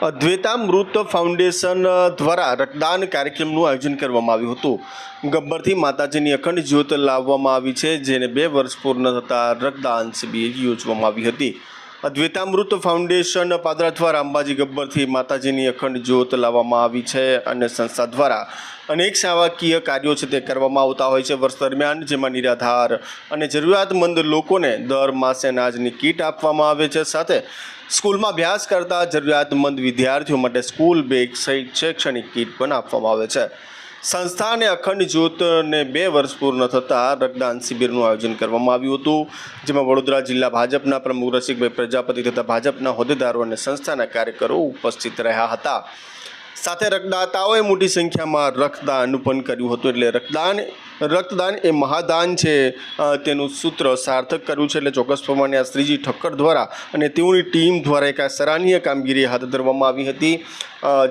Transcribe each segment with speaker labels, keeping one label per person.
Speaker 1: દ્વેતામૃત foundation દ્વારા રક્તદાન કાર્યક્રમનું આયોજન કરવામાં આવ્યું હતું. ગબ્બરથી માતાજીની અખંડ જ્યોત લાવવામાં આવી છે, જેને બે વર્ષ પૂર્ણ થતાં રક્તદાન શિબિર યોજવામાં આવી હતી. અદ્વૈતામૃત ફાઉન્ડેશન પાદરા દ્વારા અંબાજી ગબ્બરથી માતાજીની અખંડ જ્યોત લાવવામાં આવી છે અને સંસ્થા દ્વારા અનેક સેવાકીય કાર્યો છે તે કરવામાં આવતા હોય છે વર્ષ દરમિયાન, જેમાં નિરાધાર અને જરૂરિયાતમંદ લોકોને દર માસે અનાજની કીટ આપવામાં આવે છે. સાથે સ્કૂલમાં અભ્યાસ કરતા જરૂરિયાતમંદ વિદ્યાર્થીઓ માટે સ્કૂલ બેગ સહિત શૈક્ષણિક કીટ પણ આપવામાં આવે છે. સંસ્થાને અખંડ જ્યોતને બે વર્ષ પૂર્ણ થતાં રક્તદાન શિબિરનું આયોજન કરવામાં આવ્યું હતું, જેમાં વડોદરા જિલ્લા ભાજપના પ્રમુખ રસિકભાઈ પ્રજાપતિ તથા ભાજપના હોદ્દેદારો અને સંસ્થાના કાર્યકરો ઉપસ્થિત રહ્યા હતા. સાથે રક્તદાતાઓએ મોટી સંખ્યામાં રક્તદાન પણ કર્યું હતું. એટલે રક્તદાન રક્તદાન એ મહાદાન છે. તેનું સૂત્ર સાર્થક કર્યું છે. એટલે ચોક્કસ પ્રમાણે આ શ્રીજી ઠક્કર દ્વારા અને તેઓની ટીમ દ્વારા એક આ સરાહનીય કામગીરી હાથ ધરવામાં આવી હતી.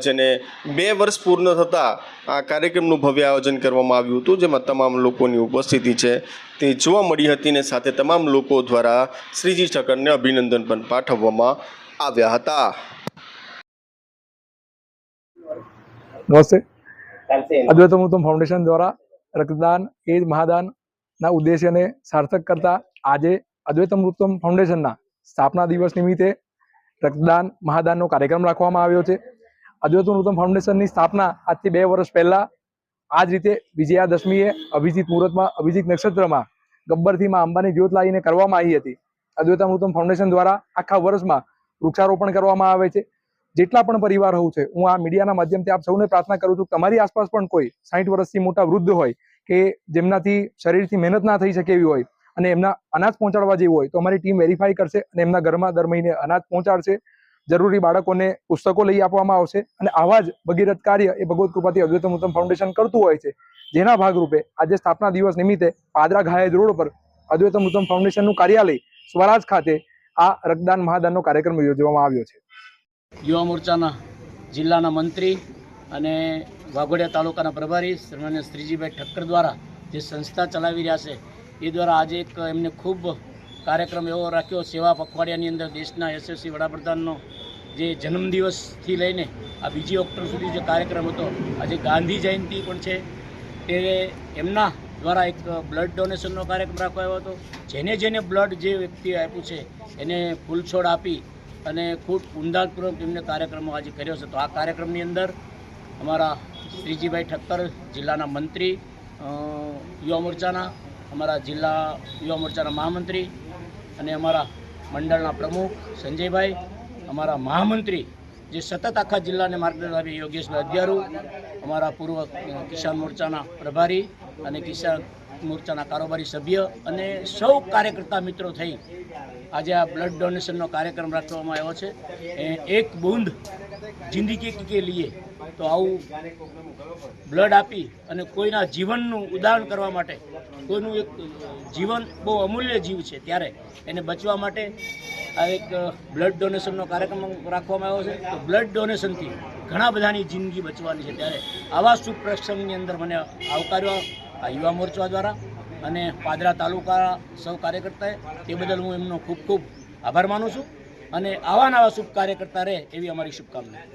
Speaker 1: જેને બે વર્ષ પૂર્ણ થતાં આ કાર્યક્રમનું ભવ્ય આયોજન કરવામાં આવ્યું હતું, જેમાં તમામ લોકોની ઉપસ્થિતિ છે. તે જોવા મળી હતી ને સાથે તમામ લોકો દ્વારા શ્રીજી ઠક્કરને અભિનંદન પણ પાઠવવામાં આવ્યા હતા.
Speaker 2: નમસ્તે. અદ્વૈતમૃતમ ફાઉન્ડેશન દ્વારા રક્તદાન એ જ મહાદાનના ઉદ્દેશ્યને સાર્થક કરતા આજે અદ્વૈતમૃતમ ફાઉન્ડેશનના સ્થાપના દિવસ નિમિત્તે રક્તદાન મહાદાનનો કાર્યક્રમ રાખવામાં આવ્યો છે. અદ્વૈતમૃતમ ફાઉન્ડેશનની સ્થાપના આજથી બે વર્ષ પહેલાં આ જ રીતે વિજયાદશમીએ અભિજીત મુહૂર્તમાં અભિજીત નક્ષત્રમાં ગબ્બરથી માં અંબાની જ્યોત લાવીને કરવામાં આવી હતી. અદ્વૈતામૃતમ ફાઉન્ડેશન દ્વારા આખા વર્ષમાં વૃક્ષારોપણ કરવામાં આવે છે. જેટલા પણ પરિવાર હોવું છે, હું આ મીડિયાના માધ્યમથી આપ સૌને પ્રાર્થના કરું છું તમારી આસપાસ પણ કોઈ સાઠ વર્ષથી મોટા વૃદ્ધ હોય કે જેમનાથી શરીરથી મહેનત ના થઈ શકે એવી હોય અને એમના અનાજ પહોંચાડવા જેવું હોય, તો અમારી ટીમ વેરીફાઈ કરશે અને એમના ઘરમાં દર મહિને અનાજ પહોંચાડશે. જરૂરી બાળકોને પુસ્તકો લઈ આપવામાં આવશે અને આવા જ ભગીરથ કાર્ય એ ભગવત કૃપાથી અદ્વૈતમ ઉત્તમ ફાઉન્ડેશન કરતું હોય છે. જેના ભાગરૂપે આજે સ્થાપના દિવસ નિમિત્તે પાદરા ઘાયજ રોડ પર અદ્વૈતમ મુત્તમ ફાઉન્ડેશનનું કાર્યાલય સ્વરાજ ખાતે આ રક્તદાન મહાદાનનો કાર્યક્રમ યોજવામાં આવ્યો છે.
Speaker 3: યુવા મોરચાના જિલ્લાના મંત્રી અને વાઘોડિયા તાલુકાના પ્રભારી શ્રીમાન્ય શ્રીજીભાઈ ઠક્કર દ્વારા જે સંસ્થા ચલાવી રહ્યા છે, એ દ્વારા આજે એક એમને ખૂબ કાર્યક્રમ એવો રાખ્યો, સેવા પખવાડિયાની અંદર દેશના યશસ્વી વડાપ્રધાનનો જે જન્મદિવસથી લઈને આ બીજી ઓક્ટોબર સુધી જે કાર્યક્રમ હતો, આજે ગાંધી જયંતિ પણ છે. તે એમના દ્વારા એક બ્લડ ડોનેશનનો કાર્યક્રમ રાખવામાં આવ્યો હતો. જેને જેને બ્લડ જે વ્યક્તિએ આપ્યું છે, એને ફૂલછોડ આપી અને ખૂબ ઊંડાણપૂર્વક એમને કાર્યક્રમો આજે કર્યો છે. તો આ કાર્યક્રમની અંદર અમારા શ્રીજીભાઈ ઠક્કર, જિલ્લાના મંત્રી યુવા મોરચાના, અમારા જિલ્લા યુવા મોરચાના મહામંત્રી અને અમારા મંડળના પ્રમુખ સંજયભાઈ, અમારા મહામંત્રી જે સતત આખા જિલ્લાને માર્ગદર્શન આપે યોગેશભાઈ અધ્યારુ અમારા પૂર્વ કિસાન મોરચાના પ્રભારી અને કિસાન મોરચાના કારોબારી સભ્ય અને સૌ કાર્યકર્તા મિત્રો થઈ આજે આ બ્લડ ડોનેશનનો કાર્યક્રમ રાખવામાં આવ્યો છે. એક બૂંદ જિંદગી કે લીએ, તો આવું બ્લડ આપી અને કોઈના જીવનનું ઉદાહરણ કરવા માટે, કોઈનું એક જીવન બહુ અમૂલ્ય જીવ છે ત્યારે એને બચવા માટે આ એક બ્લડ ડોનેશનનો કાર્યક્રમ રાખવામાં આવ્યો છે. તો બ્લડ ડોનેશનથી ઘણા બધાની જિંદગી બચવાની છે ત્યારે આવા શુભ પ્રસંગની અંદર મને આવકાર્યો આ યુવા મોરચા દ્વારા. અને પાદરા તાલુકા સૌ કાર્યકર્તાએ તે બદલ હું એમનો ખૂબ ખૂબ આભાર માનું છું. અને આવા નવા શુભ કાર્યકર્તા રહે એવી અમારી શુભકામના.